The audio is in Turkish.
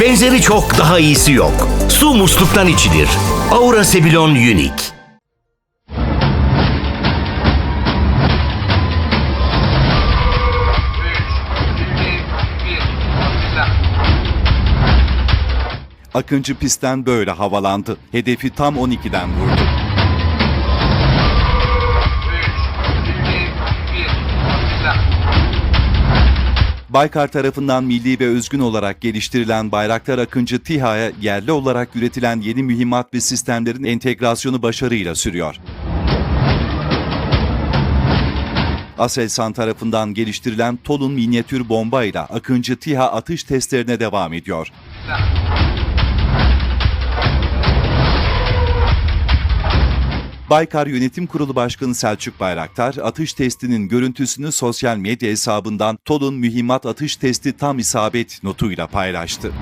Benzeri çok daha iyisi yok. Su musluktan içilir. Aura Sebilon Unique. Akıncı pistten böyle havalandı. Hedefi tam 12'den vurdu. Baykar tarafından milli ve özgün olarak geliştirilen Bayraktar Akıncı TİHA'ya yerli olarak üretilen yeni mühimmat ve sistemlerin entegrasyonu başarıyla sürüyor. Aselsan tarafından geliştirilen Tolun minyatür bomba ile Akıncı TİHA atış testlerine devam ediyor. Baykar Yönetim Kurulu Başkanı Selçuk Bayraktar, atış testinin görüntüsünü sosyal medya hesabından Tolun mühimmat atış testi tam isabet notuyla paylaştı.